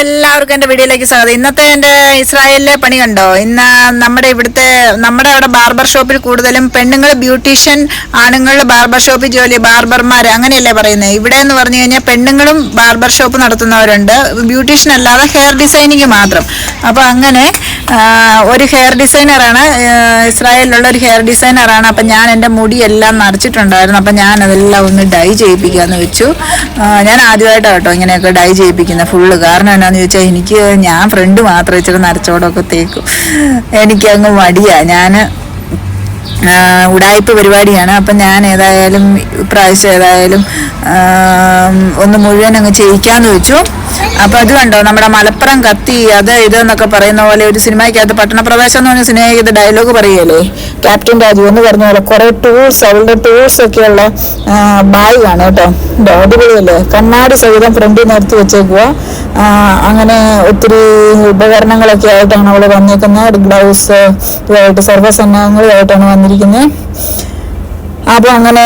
എല്ലാവർക്കും എന്റെ വീഡിയോയിലേക്ക് സ്വാഗതം. ഇന്നത്തെ എന്റെ ഇസ്രായേലിലെ പണി കണ്ടോ? ഇന്ന് നമ്മുടെ ഇവിടുത്തെ നമ്മുടെ അവിടെ ബാർബർ ഷോപ്പിൽ കൂടുതലും പെണ്ണുങ്ങൾ ബ്യൂട്ടീഷ്യൻ ആണുങ്ങൾ ബാർബർ ഷോപ്പിൽ ജോലി ബാർബർമാർ അങ്ങനെയല്ലേ പറയുന്നത്? ഇവിടെ എന്ന് പറഞ്ഞു കഴിഞ്ഞാൽ പെണ്ണുങ്ങളും ബാർബർ ഷോപ്പ് നടത്തുന്നവരുണ്ട്. ബ്യൂട്ടീഷ്യൻ അല്ലാതെ ഹെയർ ഡിസൈനിങ് മാത്രം. അപ്പോൾ അങ്ങനെ ഒരു ഹെയർ ഡിസൈനറാണ് ഇസ്രായേലിലുള്ള ഒരു ഹെയർ ഡിസൈനറാണ്. അപ്പം ഞാൻ എന്റെ മുടിയെല്ലാം നിറച്ചിട്ടുണ്ടായിരുന്നു അപ്പം ഞാൻ അതെല്ലാം ഒന്ന് ഡൈ ചെയ്യിപ്പിക്കാമെന്ന് വെച്ചു. ഞാൻ ആദ്യമായിട്ടാണ് കേട്ടോ ഇങ്ങനെയൊക്കെ ഡൈ ചെയ്യിപ്പിക്കുന്നത് ഫുള്ള്. കാരണം എന്നാന്ന് ചോദിച്ചാൽ എനിക്ക് ഞാൻ ഫ്രണ്ട് മാത്രം ഇച്ചിരി നരച്ചോടൊക്കെ തേക്കും. എനിക്കങ്ങ് മടിയാ. ഞാൻ ഉടായ്പ പരിപാടിയാണ്. അപ്പം ഞാൻ ഏതായാലും ഇപ്രാവശ്യം ഏതായാലും ഒന്ന് മുഴുവൻ അങ്ങ് ചെയ്യിക്കാന്ന് വെച്ചു. അപ്പം അത് കണ്ടോ നമ്മുടെ മലപ്പുറം കത്തി അത് ഇത് എന്നൊക്കെ പറയുന്ന പോലെ ഒരു സിനിമയ്ക്കകത്ത് പട്ടണപ്രവേശം എന്ന് പറഞ്ഞ സിനിമയ്ക്കകത്ത് ഡയലോഗ് പറയുകയല്ലേ? ക്യാപ്റ്റൻ രാജു എന്ന് പറഞ്ഞ പോലെ കുറേ ടൂൾസ് അവളുടെ ടൂൾസ് ഒക്കെയുള്ള ബാഗാണ് കേട്ടോ. അടിപൊളിയല്ലേ? കണ്ണാടി സഹിതം ഫ്രണ്ടിൽ നിർത്തി വെച്ചേക്കുക അങ്ങനെ ഒത്തിരി ഉപകരണങ്ങളൊക്കെ ആയിട്ടാണ് അവൾ ഒരു ഗ്ലൗസ് ഇതായിട്ട് സർവസന്നാഹങ്ങളുമായിട്ടാണ് വന്നിരിക്കുന്നത് അപ്പൊ അങ്ങനെ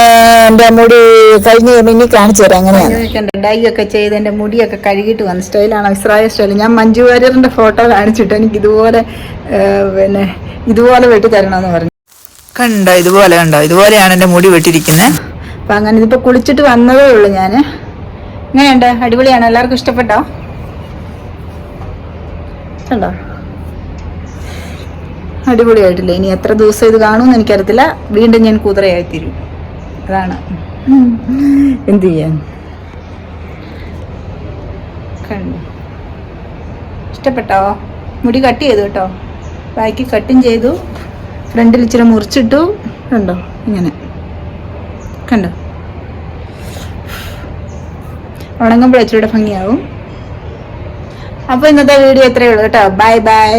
എന്റെ മുടി കഴിഞ്ഞ് ഇനി കാണിച്ചു തരാം. അങ്ങനെയാണ് ഡൈ ഒക്കെ ചെയ്ത് എന്റെ മുടിയൊക്കെ കഴുകിയിട്ട് വന്ന സ്റ്റൈലാണ് ഇസ്രായേൽ സ്റ്റൈൽ ഞാൻ മഞ്ജു വാര്യറിന്റെ ഫോട്ടോ കാണിച്ചിട്ട് എനിക്ക് ഇതുപോലെ പിന്നെ ഇതുപോലെ വെട്ടി തരണമെന്ന് പറഞ്ഞു. കണ്ടോ ഇതുപോലെ കണ്ടോ? ഇതുപോലെയാണ് എന്റെ മുടി വെട്ടിയിരിക്കുന്നത് അപ്പൊ അങ്ങനെ ഇതിപ്പോ കുളിച്ചിട്ട് വന്നതേ ഉള്ളൂ ഞാൻ എങ്ങനെയുണ്ട്? അടിപൊളിയാണ്? എല്ലാവർക്കും ഇഷ്ടപ്പെട്ടോ? കണ്ടോ അടിപൊളിയായിട്ടില്ല ഇനി എത്ര ദിവസം ഇത് കാണുമെന്ന് എനിക്കറിയത്തില്ല വീണ്ടും ഞാൻ കുതിരയായി തീരും അതാണ് എന്ത് ചെയ്യാൻ കണ്ടു ഇഷ്ടപ്പെട്ടോ മുടി കട്ട് ചെയ്തു കേട്ടോ ബാക്കി കട്ടും ചെയ്തു ഫ്രണ്ടിൽ ഇച്ചിരി മുറിച്ചിട്ടു കണ്ടോ ഇങ്ങനെ കണ്ടോ ഉണങ്ങുമ്പോൾ ഇച്ചിരിയുടെ ഭംഗിയാവും അപ്പോൾ ഇന്നത്തെ വീഡിയോ ഇത്രയേ ഉള്ളൂ കേട്ടോ. Bye bye